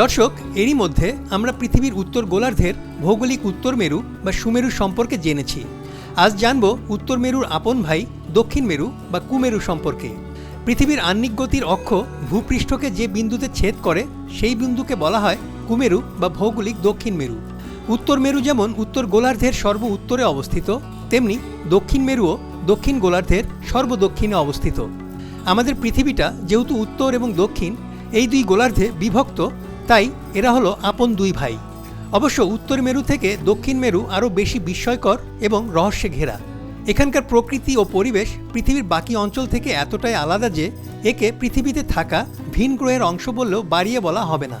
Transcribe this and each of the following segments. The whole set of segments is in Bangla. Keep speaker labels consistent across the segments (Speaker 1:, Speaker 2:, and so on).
Speaker 1: দর্শক, এরই মধ্যে আমরা পৃথিবীর উত্তর গোলার্ধের ভৌগোলিক উত্তর মেরু বা সুমেরু সম্পর্কে জেনেছি। আজ জানব উত্তর মেরুর আপন ভাই, দক্ষিণ মেরু বা কুমেরু সম্পর্কে। পৃথিবীর আহ্নিক গতির অক্ষ ভূপৃষ্ঠকে যে বিন্দুতে ছেদ করে, সেই বিন্দুকে বলা হয় কুমেরু বা ভৌগোলিক দক্ষিণ মেরু। উত্তর মেরু যেমন উত্তর গোলার্ধের সর্ব উত্তরে অবস্থিত, তেমনি দক্ষিণ মেরুও দক্ষিণ গোলার্ধের সর্বদক্ষিণে অবস্থিত। আমাদের পৃথিবীটা যেহেতু উত্তর এবং দক্ষিণ, এই দুই গোলার্ধে বিভক্ত তাই এরা হলো আপন দুই ভাই। অবশ্য উত্তর মেরু থেকে দক্ষিণ মেরু আরও বেশি বিস্ময়কর এবং রহস্যে ঘেরা। এখানকার প্রকৃতি ও পরিবেশ পৃথিবীর বাকি অঞ্চল থেকে এতটাই আলাদা যে একে পৃথিবীতে থাকা ভিন গ্রহের অংশ বললেও বাড়িয়ে বলা হবে না।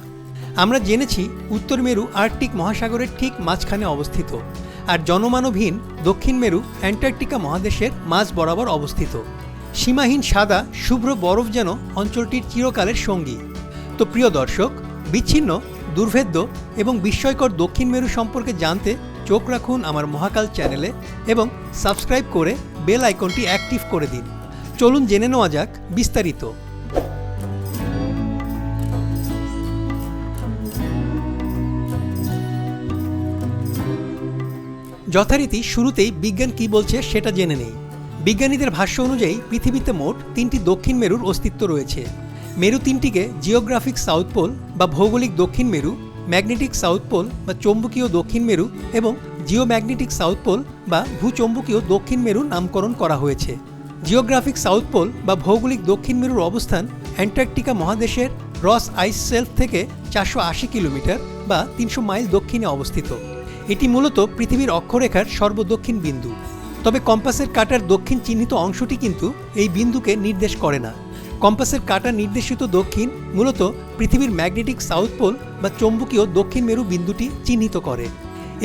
Speaker 1: আমরা জেনেছি উত্তর মেরু আর্কটিক মহাসাগরের ঠিক মাঝখানে অবস্থিত আর জনমানবহীন দক্ষিণ মেরু অ্যান্টার্কটিকা মহাদেশের মাঝ বরাবর অবস্থিত। সীমাহীন সাদা, শুভ্র বরফ যেন অঞ্চলটির চিরকালের সঙ্গী। তো প্রিয় দর্শক বিচ্ছিন্ন, দুর্ভেদ্য এবং বিস্ময়কর দক্ষিণ মেরু সম্পর্কে জানতে চোখ রাখুন আমার মহাকাল চ্যানেলে এবং সাবস্ক্রাইব করে বেল আইকনটি অ্যাক্টিভ করে দিন। চলুন জেনে নেওয়া যাক বিস্তারিত। যথারীতি শুরুতেই বিজ্ঞান কি বলছে সেটা জেনে নেই। বিজ্ঞানীদের ভাষ্য অনুযায়ী পৃথিবীতে মোট তিনটি দক্ষিণ মেরুর অস্তিত্ব রয়েছে। মেরু তিনটিকে জিওগ্রাফিক সাউথ পোল বা ভৌগোলিক দক্ষিণ মেরু, ম্যাগনেটিক সাউথ পোল বা চৌম্বকীয় দক্ষিণ মেরু এবং জিওম্যাগনেটিক সাউথ পোল বা ভূচৌম্বকীয় দক্ষিণ মেরু নামকরণ করা হয়েছে। জিওগ্রাফিক সাউথ পোল বা ভৌগোলিক দক্ষিণ মেরুর অবস্থান অ্যান্টার্কটিকা মহাদেশের রস আইস সেলফ থেকে চারশো আশি কিলোমিটার বা তিনশো মাইল দক্ষিণে অবস্থিত। এটি মূলত পৃথিবীর অক্ষরেখার সর্বদক্ষিণ বিন্দু। তবে কম্পাসের কাটার দক্ষিণ চিহ্নিত অংশটি কিন্তু এই বিন্দুকে নির্দেশ করে না। কম্পাসের কাটা নির্দেশিত দক্ষিণ মূলত পৃথিবীর ম্যাগনেটিক সাউথ পোল বা চৌম্বকীয় দক্ষিণ মেরু বিন্দুটি চিহ্নিত করে।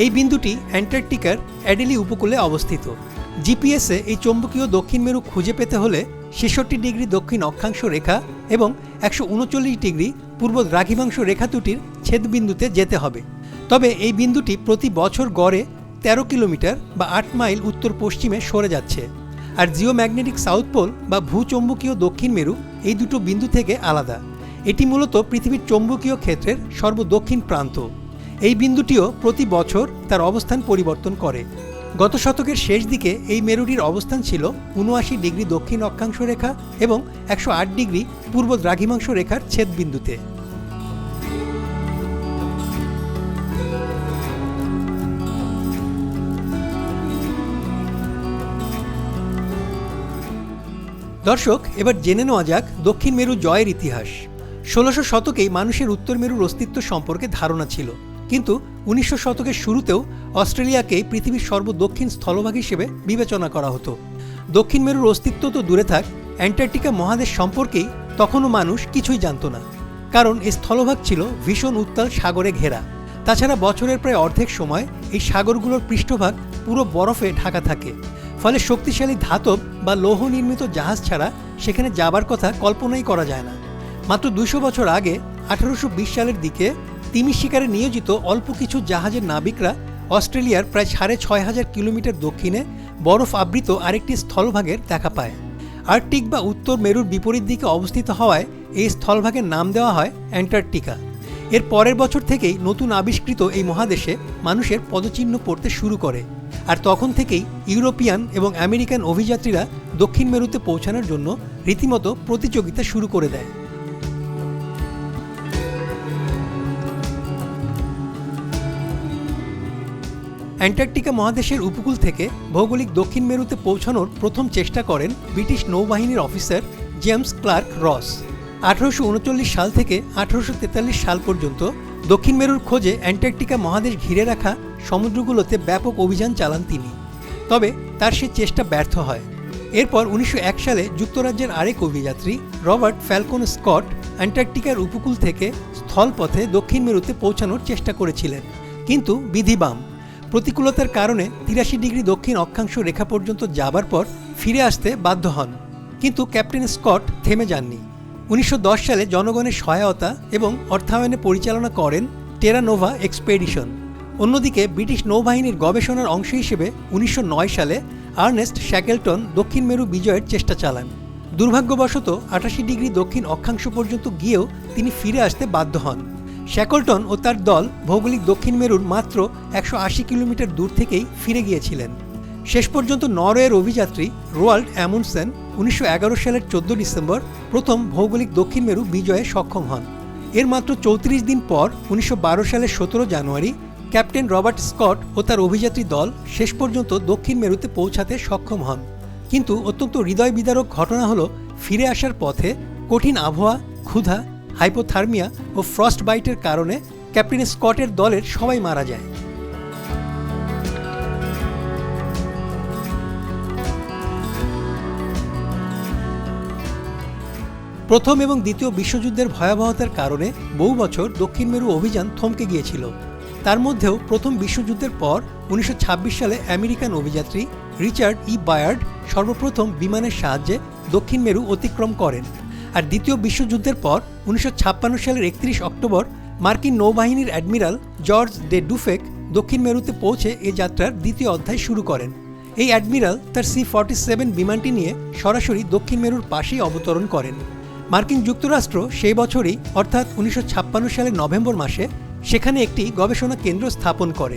Speaker 1: এই বিন্দুটি অ্যান্টার্কটিকার অ্যাডেলি উপকূলে অবস্থিত। জিপিএসে এই চৌম্বকীয় দক্ষিণ মেরু খুঁজে পেতে হলে ছেষট্টি ডিগ্রি দক্ষিণ অক্ষাংশ রেখা এবং একশো উনচল্লিশ ডিগ্রি পূর্ব দ্রাঘিমাংশ রেখা দুটির ছেদবিন্দুতে যেতে হবে। তবে এই বিন্দুটি প্রতি বছর গড়ে তেরো কিলোমিটার বা আট মাইল উত্তর পশ্চিমে সরে যাচ্ছে। আর জিওম্যাগনেটিক সাউথ পোল বা ভূচৌম্বকীয় দক্ষিণ মেরু এই দুটো বিন্দু থেকে আলাদা। এটি মূলত পৃথিবীর চৌম্বকীয় ক্ষেত্রের সর্বদক্ষিণ প্রান্ত। এই বিন্দুটিও প্রতি বছর তার অবস্থান পরিবর্তন করে। গত শতকের শেষ দিকে এই মেরুটির অবস্থান ছিল উনআশি ডিগ্রি দক্ষিণ অক্ষাংশ রেখা এবং একশো আট ডিগ্রি পূর্ব দ্রাঘিমাংশ রেখার ছেদবিন্দুতে দর্শক, এবার জেনে নেওয়া যাক দক্ষিণ মেরু জয়ের ইতিহাস। ষোলোশো শতকেই মানুষের উত্তর মেরুর অস্তিত্ব সম্পর্কে ধারণা ছিল। কিন্তু উনিশশো শতকের শুরুতেও অস্ট্রেলিয়াকে পৃথিবীর সর্বদক্ষিণ স্থলভাগ হিসেবে বিবেচনা করা হতো। দক্ষিণ মেরুর অস্তিত্ব তো দূরে থাক, অ্যান্টার্কটিকা মহাদেশ সম্পর্কেই তখনও মানুষ কিছুই জানত না। কারণ এই স্থলভাগ ছিল ভীষণ উত্তাল সাগরে ঘেরা। তাছাড়া বছরের প্রায় অর্ধেক সময় এই সাগরগুলোর পৃষ্ঠভাগ পুরো বরফে ঢাকা থাকে। ফলে শক্তিশালী ধাতব বা লৌহ নির্মিত জাহাজ ছাড়া সেখানে যাবার কথা কল্পনাই করা যায় না। মাত্র দুশো বছর আগে, আঠারোশো বিশ সালের দিকে তিমি শিকারে নিয়োজিত অল্প কিছু জাহাজের নাবিকরা অস্ট্রেলিয়ার প্রায় সাড়ে ছয় হাজার কিলোমিটার দক্ষিণে বরফ আবৃত আরেকটি স্থলভাগের দেখা পায়। আর্কটিক বা উত্তর মেরুর বিপরীত দিকে অবস্থিত হওয়ায় এই স্থলভাগের নাম দেওয়া হয় অ্যান্টার্কটিকা। এর পরের বছর থেকেই নতুন আবিষ্কৃত এই মহাদেশে মানুষের পদচিহ্ন পড়তে শুরু করে, আর তখন থেকেই ইউরোপিয়ান এবং আমেরিকান অভিযাত্রীরা দক্ষিণ মেরুতে পৌঁছানোর জন্য রীতিমতো প্রতিযোগিতা শুরু করে দেয়। অ্যান্টার্কটিকা মহাদেশের উপকূল থেকে ভৌগোলিক দক্ষিণ মেরুতে পৌঁছানোর প্রথম চেষ্টা করেন ব্রিটিশ নৌবাহিনীর অফিসার জেমস ক্লার্ক রস। আঠারোশো উনচল্লিশ সাল থেকে আঠারোশো সাল পর্যন্ত দক্ষিণ মেরুর খোঁজে অ্যান্টার্কটিকা মহাদেশ ঘিরে রাখা সমুদ্রগুলোতে ব্যাপক অভিযান চালান তিনি। তবে তার সে চেষ্টা ব্যর্থ হয়। এরপর উনিশশো এক সালে যুক্তরাজ্যের আরেক অভিযাত্রী, রবার্ট ফ্যালকন স্কট, অ্যান্টার্কটিকার উপকূল থেকে স্থলপথে দক্ষিণ মেরুতে পৌঁছানোর চেষ্টা করেছিলেন, কিন্তু বিধিবাম। প্রতিকূলতার কারণে তিরাশি ডিগ্রি দক্ষিণ অক্ষাংশ রেখা পর্যন্ত যাবার পর ফিরে আসতে বাধ্য হন। কিন্তু ক্যাপ্টেন স্কট থেমে যাননি। উনিশশো দশ সালে জনগণের সহায়তা এবং অর্থায়নে পরিচালনা করেন টেরানোভা এক্সপেডিশন। অন্যদিকে ব্রিটিশ নৌবাহিনীর গবেষণার অংশ হিসেবে উনিশশো নয় সালে আর্নেস্ট শ্যাকেলটন দক্ষিণ মেরু বিজয়ের চেষ্টা চালান। দুর্ভাগ্যবশত আটাশি ডিগ্রি দক্ষিণ অক্ষাংশ পর্যন্ত গিয়েও তিনি ফিরে আসতে বাধ্য হন। শ্যাকলটন ও তার দল ভৌগোলিক দক্ষিণ মেরুর মাত্র একশো আশি কিলোমিটার দূর থেকেই ফিরে গিয়েছিলেন। শেষ পর্যন্ত নরওয়ের অভিযাত্রী রোয়াল্ড অ্যামুনসেন উনিশশো এগারো সালের চোদ্দ ডিসেম্বর প্রথম ভৌগোলিক দক্ষিণ মেরু বিজয়ে সক্ষম হন। এর মাত্র চৌত্রিশ দিন পর উনিশশো বারো সালের সতেরো জানুয়ারি ক্যাপ্টেন রবার্ট স্কট ও তার অভিযাত্রী দল শেষ পর্যন্ত দক্ষিণ মেরুতে পৌঁছাতে সক্ষম হন। কিন্তু অত্যন্ত হৃদয় বিদারক ঘটনা হলো, ফিরে আসার পথে কঠিন আবহাওয়া, ক্ষুধা, হাইপোথার্মিয়া ও ফ্রস্ট বাইটের কারণে ক্যাপ্টেন স্কটের দলের সবাই মারা যায়। প্রথম এবং দ্বিতীয় বিশ্বযুদ্ধের ভয়াবহতার কারণে বহু বছর দক্ষিণ মেরু অভিযান থমকে গিয়েছিল। তার মধ্যেও প্রথম বিশ্বযুদ্ধের পর উনিশশো ছাব্বিশ সালে আমেরিকান অভিযাত্রী রিচার্ড ই বায়ার্ড সর্বপ্রথম বিমানের সাহায্যে দক্ষিণ মেরু অতিক্রম করেন। আর দ্বিতীয় বিশ্বযুদ্ধের পর উনিশশো ছাপ্পান্ন সালের একত্রিশ অক্টোবর মার্কিন নৌবাহিনীর অ্যাডমিরাল জর্জ ডে ডুফেক দক্ষিণ মেরুতে পৌঁছে এ যাত্রার দ্বিতীয় অধ্যায় শুরু করেন। এই অ্যাডমিরাল তার সি ফর্টি সেভেন বিমানটি নিয়ে সরাসরি দক্ষিণ মেরুর পাশেই অবতরণ করেন। মার্কিন যুক্তরাষ্ট্র সেই বছরই, অর্থাৎ উনিশশো সালের নভেম্বর মাসে, সেখানে একটি গবেষণা কেন্দ্র স্থাপন করে।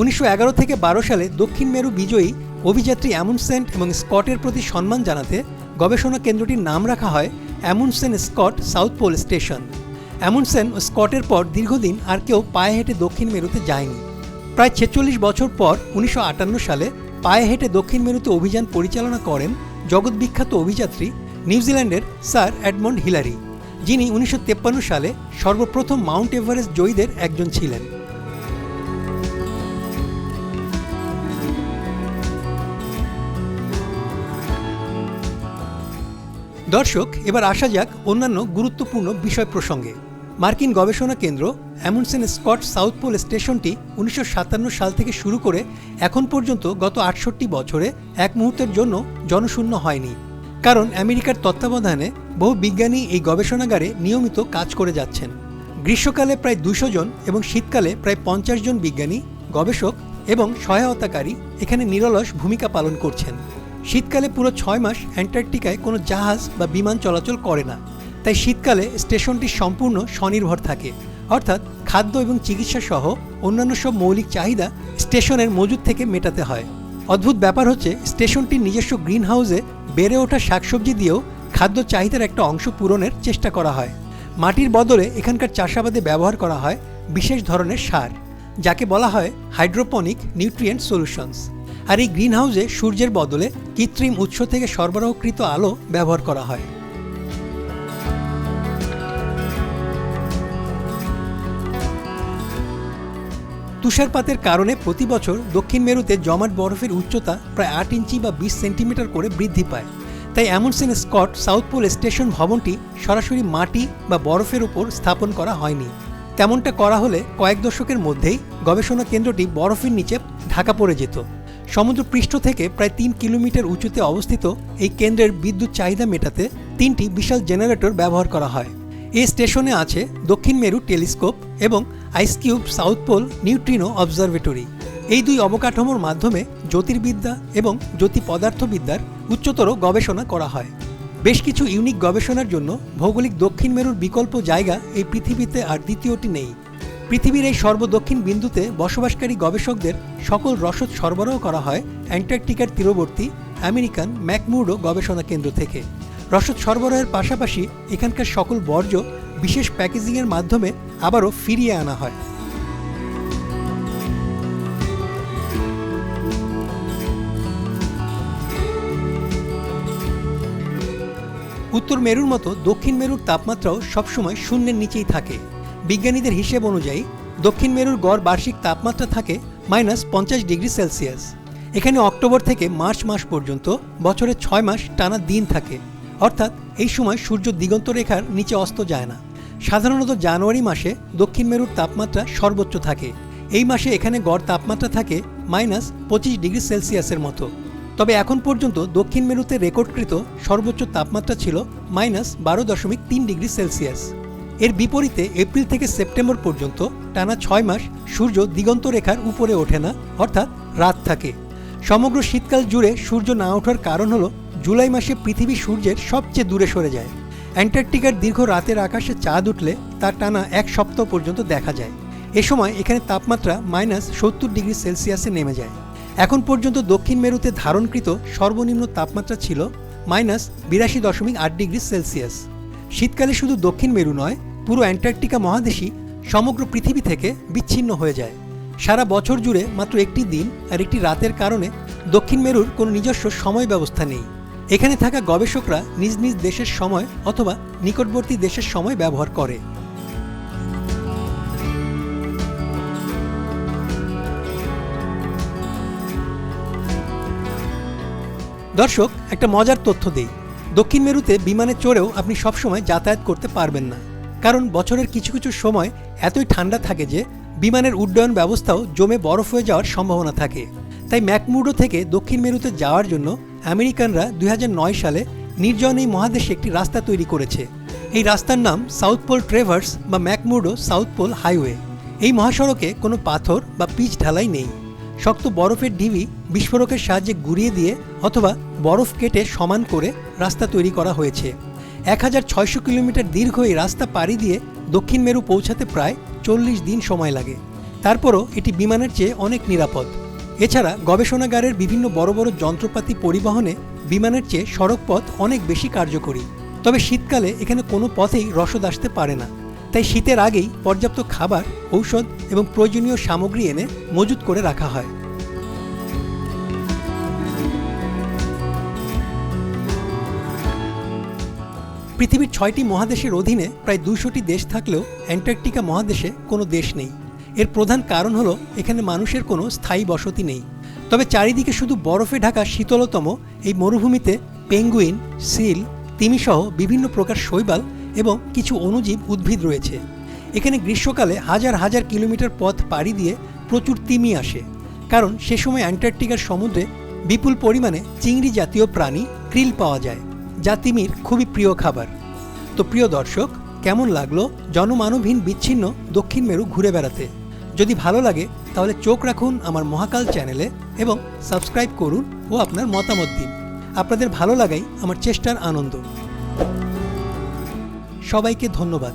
Speaker 1: উনিশশো এগারো থেকে বারো সালে দক্ষিণ মেরু বিজয়ী অভিযাত্রী অ্যামুনসেন্ট এবং স্কটের প্রতি সম্মান জানাতে গবেষণা কেন্দ্রটির নাম রাখা হয় Amundsen Scott south pole station. Amundsen ও স্কটের পর দীর্ঘদিন আর কেউ পায়ে হেঁটে দক্ষিণ মেরুতে যায়নি। প্রায় ছেচল্লিশ বছর পর উনিশশো আটান্ন সালে পায়ে হেঁটে দক্ষিণ মেরুতে অভিযান পরিচালনা করেন জগৎবিখ্যাত অভিযাত্রী নিউজিল্যান্ডের স্যার অ্যাডমন্ড হিলারি, যিনি উনিশশো সালে সর্বপ্রথম মাউন্ট এভারেস্ট জয়ীদের একজন ছিলেন। দর্শক, এবার আসা যাক অন্যান্য গুরুত্বপূর্ণ বিষয় প্রসঙ্গে। মার্কিন গবেষণা কেন্দ্র অ্যামুনসেন স্কট সাউথ পোল স্টেশনটি উনিশশো সাতান্ন সাল থেকে শুরু করে এখন পর্যন্ত গত আটষট্টি বছরে এক মুহূর্তের জন্য জনশূন্য হয়নি। কারণ আমেরিকার তত্ত্বাবধানে বহু বিজ্ঞানী এই গবেষণাগারে নিয়মিত কাজ করে যাচ্ছেন। গ্রীষ্মকালে প্রায় দুশো জন এবং শীতকালে প্রায় পঞ্চাশ জন বিজ্ঞানী, গবেষক এবং সহায়তাকারী এখানে নিরলস ভূমিকা পালন করছেন। শীতকালে পুরো ছয় মাস অ্যান্টার্কটিকায় কোনো জাহাজ বা বিমান চলাচল করে না। তাই শীতকালে স্টেশনটি সম্পূর্ণ স্বনির্ভর থাকে। অর্থাৎ খাদ্য এবং চিকিৎসা সহ অন্যান্য সব মৌলিক চাহিদা স্টেশনের মজুদ থেকে মেটাতে হয়। অদ্ভুত ব্যাপার হচ্ছে, স্টেশনটির নিজস্ব গ্রিন হাউসে বেড়ে ওঠা শাকসবজি দিয়েও খাদ্য চাহিদার একটা অংশ পূরণের চেষ্টা করা হয়। মাটির বদলে এখানকার চাষাবাদে ব্যবহার করা হয় বিশেষ ধরনের সার, যাকে বলা হয় হাইড্রোপনিক নিউট্রিয়েন্ট সলিউশনস। আর এই গ্রিনহাউসে সূর্যের বদলে কৃত্রিম উৎস থেকে সরবরাহকৃত আলো ব্যবহার করা হয়। তুষারপাতের কারণে প্রতি বছর দক্ষিণ মেরুতে জমাট বরফের উচ্চতা প্রায় আট ইঞ্চি বা বিশ সেন্টিমিটার করে বৃদ্ধি পায়। তাই Amundsen Scott south pole station ভবনটি সরাসরি মাটি বা বরফের উপর স্থাপন করা হয়নি। তেমনটা করা হলে কয়েক দশকের মধ্যেই গবেষণা কেন্দ্রটি বরফের নিচে ঢাকা পড়ে যেত। সমুদ্র পৃষ্ঠ থেকে প্রায় তিন কিলোমিটার উঁচুতে অবস্থিত এই কেন্দ্রের বিদ্যুৎ চাহিদা মেটাতে তিনটি বিশাল জেনারেটর ব্যবহার করা হয়। এই স্টেশনে আছে দক্ষিণ মেরু টেলিস্কোপ এবং IceCube south pole neutrino observatory এই দুই অবকাঠামোর মাধ্যমে জ্যোতির্বিদ্যা এবং জ্যোতি পদার্থবিদ্যার উচ্চতর গবেষণা করা হয়। বেশ কিছু ইউনিক গবেষণার জন্য ভৌগোলিক দক্ষিণ মেরুর বিকল্প জায়গা এই পৃথিবীতে আর দ্বিতীয়টি নেই। পৃথিবীর এই সর্বদক্ষিণ বিন্দুতে বসবাসকারী গবেষকদের সকল রসদ সরবরাহ করা হয় অ্যান্টার্কটিকার তীরবর্তী আমেরিকান ম্যাকমুর্ডো গবেষণা কেন্দ্র থেকে। রসদ সরবরাহের পাশাপাশি এখানকার সকল বর্জ্য বিশেষ প্যাকেজিংয়ের মাধ্যমে আবারও ফিরিয়ে আনা হয়। উত্তর মেরুর মতো দক্ষিণ মেরুর তাপমাত্রাও সবসময় শূন্যের নিচেই থাকে। বিজ্ঞানীদের হিসেব অনুযায়ী দক্ষিণ মেরুর গড় বার্ষিক তাপমাত্রা থাকে মাইনাস পঞ্চাশ ডিগ্রি সেলসিয়াস। এখানে অক্টোবর থেকে মার্চ মাস পর্যন্ত বছরে ছয় মাস টানা দিন থাকে। অর্থাৎ এই সময় সূর্য দিগন্ত রেখার নিচে অস্ত যায় না। সাধারণত জানুয়ারি মাসে দক্ষিণ মেরুর তাপমাত্রা সর্বোচ্চ থাকে। এই মাসে এখানে গড় তাপমাত্রা থাকে মাইনাস পঁচিশ ডিগ্রি সেলসিয়াসের মতো। তবে এখন পর্যন্ত দক্ষিণ মেরুতে রেকর্ডকৃত সর্বোচ্চ তাপমাত্রা ছিল মাইনাস বারো দশমিক তিন ডিগ্রি সেলসিয়াস। এর বিপরীতে এপ্রিল থেকে সেপ্টেম্বর পর্যন্ত টানা ছয় মাস সূর্য দিগন্ত রেখার উপরে ওঠে না, অর্থাৎ রাত থাকে। সমগ্র শীতকাল জুড়ে সূর্য না ওঠার কারণ হলো জুলাই মাসে পৃথিবী সূর্যের সবচেয়ে দূরে সরে যায়। অ্যান্টার্কটিকার দীর্ঘ রাতের আকাশে চাঁদ উঠলে তার টানা এক সপ্তাহ পর্যন্ত দেখা যায়। এ সময় এখানে তাপমাত্রা মাইনাস সত্তর ডিগ্রি সেলসিয়াসে নেমে যায়। এখন পর্যন্ত দক্ষিণ মেরুতে ধারণকৃত সর্বনিম্ন তাপমাত্রা ছিল মাইনাস বিরাশি দশমিক আট ডিগ্রি সেলসিয়াস। শীতকালে শুধু দক্ষিণ মেরু নয়, পুরো অ্যান্টার্কটিকা মহাদেশই সমগ্র পৃথিবী থেকে বিচ্ছিন্ন হয়ে যায়। সারা বছর জুড়ে মাত্র একটি দিন আর একটি রাতের কারণে দক্ষিণ মেরুর কোনো নিজস্ব সময় ব্যবস্থা নেই। এখানে থাকা গবেষকরা নিজ নিজ দেশের সময় অথবা নিকটবর্তী দেশের সময় ব্যবহার করে। দর্শক, একটা মজার তথ্য দেই। দক্ষিণ মেরুতে বিমানে চড়েও আপনি সবসময় যাতায়াত করতে পারবেন না। কারণ বছরের কিছু কিছু সময় এতই ঠান্ডা থাকে যে বিমানের উড্ডয়ন ব্যবস্থাও জমে বরফ হয়ে যাওয়ার সম্ভাবনা থাকে। তাই ম্যাকমুডো থেকে দক্ষিণ মেরুতে যাওয়ার জন্য আমেরিকানরা দুই হাজার নয় সালে নির্জন এই মহাদেশে একটি রাস্তা তৈরি করেছে। এই রাস্তার নাম সাউথ পোল ট্রেভার্স বা ম্যাকমুডো সাউথ পোল হাইওয়ে। এই মহাসড়কে কোনো পাথর বা পিচ ঢালাই নেই। শক্ত বরফের ঢিবি বিস্ফোরকের সাহায্যে গুড়িয়ে দিয়ে অথবা বরফ কেটে সমান করে রাস্তা তৈরি করা হয়েছে। এক হাজার ছয়শো কিলোমিটার দীর্ঘ এই রাস্তা পাড়ি দিয়ে দক্ষিণ মেরু পৌঁছাতে প্রায় চল্লিশ দিন সময় লাগে। তারপরও এটি বিমানের চেয়ে অনেক নিরাপদ। এছাড়া গবেষণাগারের বিভিন্ন বড় বড় যন্ত্রপাতি পরিবহনে বিমানের চেয়ে সড়কপথ অনেক বেশি কার্যকরী। তবে শীতকালে এখানে কোনো পথেই রসদ আসতে পারে না। তাই শীতের আগেই পর্যাপ্ত খাবার, ঔষধ এবং প্রয়োজনীয় সামগ্রী এনে মজুত করে রাখা হয়। পৃথিবীর ছয়টি মহাদেশের অধীনে প্রায় দুশোটি দেশ থাকলেও অ্যান্টার্কটিকা মহাদেশে কোনো দেশ নেই। এর প্রধান কারণ হলো এখানে মানুষের কোনো স্থায়ী বসতি নেই। তবে চারিদিকে শুধু বরফে ঢাকা শীতলতম এই মরুভূমিতে পেঙ্গুইন, সিল, তিমিসহ বিভিন্ন প্রকার শৈবাল এবং কিছু অণুজীব উদ্ভিদ রয়েছে। এখানে গ্রীষ্মকালে হাজার হাজার কিলোমিটার পথ পাড়ি দিয়ে প্রচুর তিমি আসে। কারণ সে সময় অ্যান্টার্কটিকার সমুদ্রে বিপুল পরিমাণে চিংড়ি জাতীয় প্রাণী, ক্রিল পাওয়া যায়, যা তিমির খুবই প্রিয় খাবার। তো প্রিয় দর্শক, কেমন লাগল জনমানবহীন বিচ্ছিন্ন দক্ষিণ মেরু ঘুরে বেড়াতে? যদি ভালো লাগে, তাহলে চোখ রাখুন আমার মহাকাল চ্যানেলে এবং সাবস্ক্রাইব করুন ও আপনার মতামত দিন। আপনাদের ভালো লাগাই আমার চেষ্টার আনন্দ। সবাইকে ধন্যবাদ।